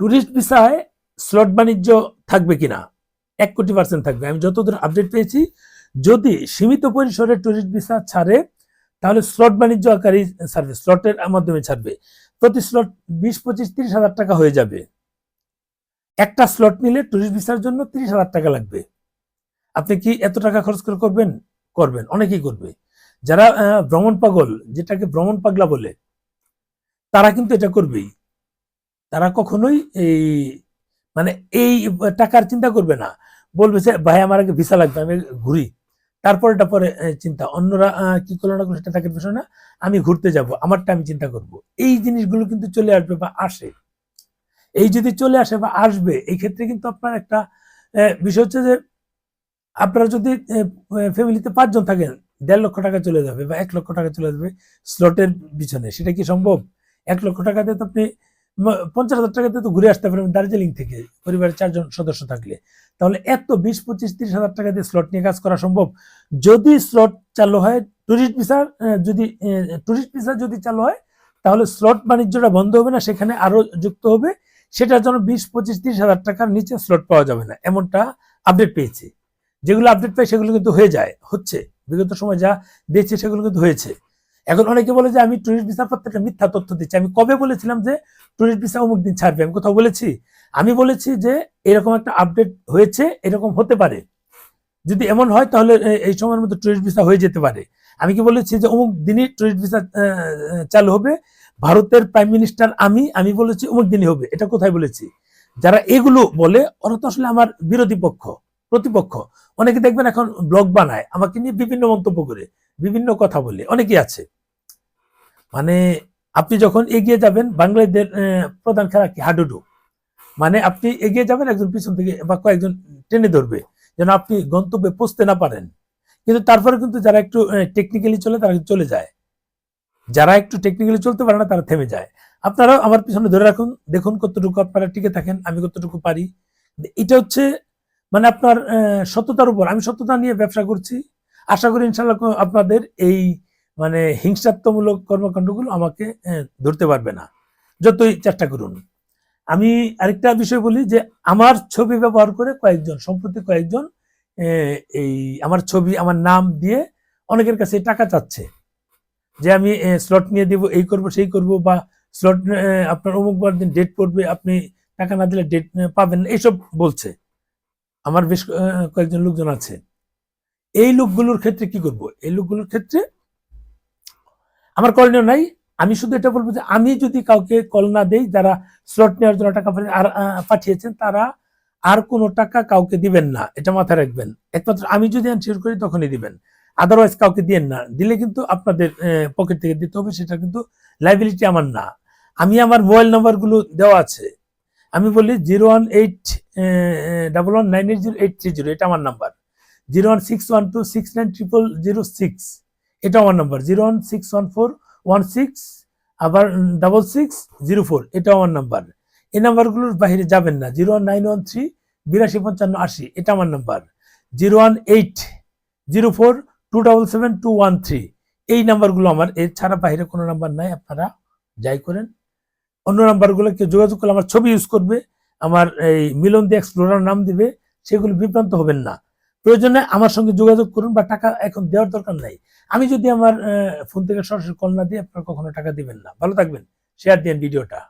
Tourist ভিসায় slot বাণিজ্য থাকবে কিনা? এক কোটি পার্সেন্ট থাকবে। আমি যতদূর আপডেট পেয়েছি, যদি সীমিত পরিসরে ট্যুরিস্ট ভিসা ছাড়ে, তাহলে স্লট বাণিজ্য আকারী ছাড়বে, স্লটের মাধ্যমে ছাড়বে। প্রতি স্লট বিশ, পঁচিশ, তিরিশ হাজার টাকা হয়ে যাবে। একটা স্লট নিলে ট্যুরিস্ট ভিসার জন্য তিরিশ হাজার টাকা লাগবে। আপনি কি এত টাকা খরচ করে করবেন? করবেন, অনেকেই করবে। যারা ভ্রমণ পাগল, যেটাকে ভ্রমণ পাগলা বলে, তারা কিন্তু এটা করবেই। তারা কখনোই এই মানে এই টাকার চিন্তা করবে না। বলবে যে, ভাই, আমার আগে ভিসা লাগবে, আমি ঘুরি। তারপর পরে চিন্তা। অন্যরা কি করল না সেটা তাকে বিষয় না। আমি ঘুরতে যাব, আমারটা আমি চিন্তা করব। এই জিনিসগুলো কিন্তু চলে আসবে বা আসে। এই যদি চলে আসে বা আসবে, এই ক্ষেত্রে কিন্তু আপনার একটা বিষয় হচ্ছে যে, আপনারা যদি ফ্যামিলিতে পাঁচজন থাকেন, দেড় লক্ষ টাকা চলে যাবে বা এক লক্ষ টাকা চলে যাবে স্লটের পিছনে। সেটা কি সম্ভব? এক লক্ষ টাকাতে তো আপনি পঞ্চাশ হাজার টাকাতে তো ঘুরে আসতে পারবেন দার্জিলিং থেকে, পরিবারের চারজন সদস্য থাকলে। তাহলে এত বিশ, পঁচিশ, তিরিশ হাজার টাকা দিয়ে স্লট নিয়ে কাজ করা সম্ভব? যদি স্লট চালু হয় টুরিস্ট ভিসা যদি টুরিস্ট ভিসা যদি চালু হয়, তাহলে স্লট বাণিজ্যটা বন্ধ হবে না, সেখানে আরও যুক্ত হবে। সেটার জন্য বিশ, পঁচিশ, তিরিশ হাজার টাকার নিচে স্লট পাওয়া যাবে না, এমনটা আপডেট পেয়েছি। যেগুলো আপডেট পাই সেগুলো কিন্তু হয়ে যায়, হচ্ছে। বিগত সময় যা দিয়েছে সেগুলো কিন্তু হয়েছে। এখন অনেকে বলে যে আমি টুরিস্ট ভিসার প্রত্যেকটা মিথ্যা তথ্য দিচ্ছি। আমি কবে বলেছিলাম যে টুরিস্ট ভিসা অমুক দিন ছাড়বে? আমি কোথাও বলেছি? আমি বলেছি যে এরকম একটা আপডেট হয়েছে, এরকম হতে পারে। যদি এমন হয়, তাহলে এই সময়ের মধ্যে টুরিস্ট ভিসা হয়ে যেতে পারে। আমি কি বলেছি যে অমুক দিনই টুরিস্ট ভিসা চালু হবে? ভারতের প্রাইম মিনিস্টার আমি আমি বলেছি অমুক দিনই হবে। এটা কোথায় বলেছি? যারা এগুলো বলে, ওরা তো আসলে আমার বিরোধী পক্ষ, প্রতিপক্ষ। অনেকে দেখবেন এখন ব্লগ বানায়, আমাকে নিয়ে বিভিন্ন মন্তব্য করে, বিভিন্ন কথা বলে, অনেকেই আছে। মানে আপনি যখন এগিয়ে যাবেন, বাংলাদেশের প্রধান খেলা কি? হাডুডু। মানে আপনি এগিয়ে যাবেন, একজন পিছন থেকে বা কয়েকজন টেনে ধরবে। যেন আপনি গন্তব্যে পৌঁছতে না পারেন। কিন্তু তারপরে কিন্তু যারা একটু টেকনিক্যালি চলে, তারা চলে যায়। যারা একটু টেকনিক্যালি চলতে পারে না, তারা থেমে যায়। আপনারাও আমার পিছনে ধরে রাখুন, দেখুন কতটুকু আপনারা টিকে থাকেন, আমি কতটুকু পারি। এটা হচ্ছে মানে আপনার সততার উপর। আমি সততা নিয়ে ব্যবসা করছি। আশা করি ইনশাল্লাহ আপনাদের এই মানে হিংসাত্মমূলক কর্মকাণ্ডগুলো আমাকে ধরতে পারবে না। যতই চেষ্টা করুন। আমি আরেকটা বিষয় বলি যে, আমার ছবি ব্যবহার করে কয়েকজন, সম্প্রতি কয়েকজন এই আমার ছবি, আমার নাম দিয়ে অনেকের কাছে টাকা চাচ্ছে। যে আমি স্লট নিয়ে দিব, এই করব, সেই করব বা স্লট আপনার অমুকবার দিন ডেট পড়বে, আপনি টাকা না দিলে ডেট পাবেন এইসব বলছে। আমার বেশ কয়েকজন লোকজন আছে। এই লোকগুলোর ক্ষেত্রে কি করব? এই লোকগুলোর ক্ষেত্রে আমার করণীয় নাই। আমি শুধু এটা বলব যে আমি যদি কাউকে কল না দেই, যারা স্লট নেওয়ার জন্য টাকা পাঠিয়েছেন, তারা আর কোনো টাকা কাউকে দিবেন না। এটা মাথায় রাখবেন। একমাত্র আমি যদি এনশিওর করি, তখনই দিবেন। আদারওয়াইজ কাউকে দিয়েন না। দিলে কিন্তু আপনাদের পকেট থেকে দিতে হবে, সেটা কিন্তু লাইবিলিটি আমার না। আমি আমার মোবাইল নাম্বারগুলো দেওয়া আছে। আমি বলি zero one eight double one nine eight zero eight three zero, এটা আমার number zero one six one two six nine triple zero six. এটা আমার number zero one six one four one six আবার ডাবল সিক্স জিরো ফোর এটা আমার number এই নাম্বারগুলোর বাইরে যাবেন না zero one nine one three বিরাশি পঞ্চান্ন আশি, এটা আমার number zero one eight zero four two double seven two one three এই নাম্বারগুলো আমার এর ছাড়া বাইরে কোনো নাম্বার নাই, আপনারা যাই করেন। অন্য নাম্বারগুলোকে যোগাযোগ করলে আমার ছবি ইউজ করবে, আমার এই মিলন দি এক্সপ্লোরার নাম দিবে, সেগুলো বিভ্রান্ত হবেন না। প্রয়োজনে আমার সঙ্গে যোগাযোগ করুন বা টাকা এখন দেওয়ার দরকার নাই। আমি যদি আমার ফোন থেকে সরাসরি কল না দিই, আপনারা কখনো টাকা দিবেন না। ভালো থাকবেন। শেয়ার দিন ভিডিওটা